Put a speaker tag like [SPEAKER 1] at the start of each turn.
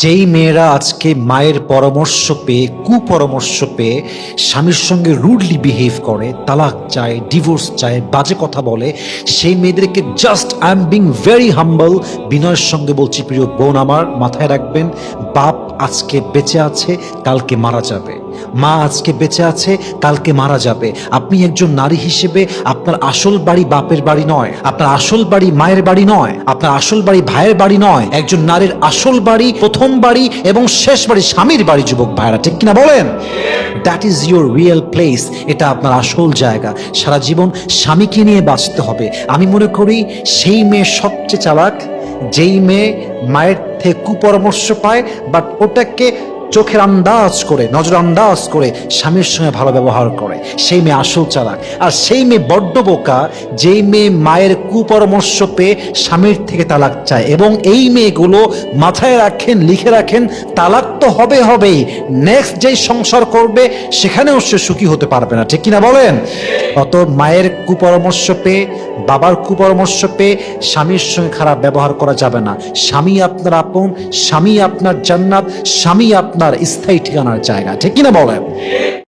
[SPEAKER 1] যেই মেয়েরা আজকে মায়ের পরামর্শ পেয়ে, কুপরামর্শ পেয়ে স্বামীর সঙ্গে রুডলি বিহেভ করে, তালাক চায় ডিভোর্স চায়, বাজে কথা বলে, সেই মেয়েদেরকে just I am being very humble বিনয়ের সঙ্গে বলছি, প্রিয় বোন আমার, মাথায় রাখবেন, বাপ আজকে বেঁচে আছে, কালকে মারা যাবে। মা আজকে বেঁচে আছে, কালকে মারা যাবে। আপনি একজন নারী হিসেবে আপনার আসল বাড়ি বাপের বাড়ি নয়, আপনার আসল বাড়ি মায়ের বাড়ি নয়, আপনার আসল বাড়ি ভাইয়ের বাড়ি নয়, একজন নারীর আসল বাড়ি, প্রথম বাড়ি এবং শেষ বাড়ি স্বামীর বাড়ি, যুবক ভাইরা ঠিক কিনা বলেন? That is your real place এটা আপনার আসল জায়গা। সারা জীবন স্বামীকে নিয়ে বাঁচতে হবে। আমি মনে করি সেই মেয়ে সবচেয়ে চালাক, যেই মেয়ে মায়ের থেকে কুপরামর্শ পায় বাট ওটাকে চোখের আন্দাজ করে নজর আন্দাজ করে স্বামীর সঙ্গে ভালো ব্যবহার করে। সেই মেয়ে আসল চালাক। আর সেই মেয়ে বড্ড বোকা, যেই মেয়ে মায়ের কুপরামর্শ পেয়ে স্বামীর থেকে তালাক চায়। এবং এই মেয়েগুলো মাথায় রাখেন, লিখে রাখেন, তালাক তো হবে হবেই। নেক্সট যেই সংসার করবে, সেখানেও সে সুখী হতে পারবে না। ঠিক কিনা বলেন? অত মায়ের কুপরামর্শ পেয়ে বাবার কুপরামর্শ পেয়ে স্বামীর সঙ্গে খারাপ ব্যবহার করা যাবে না। স্বামী আপনার আপন, স্বামী আপনার জান্নাত, স্বামী আপনার স্থায়ী ঠিকানার জায়গা। ঠিক কিনা বলেন?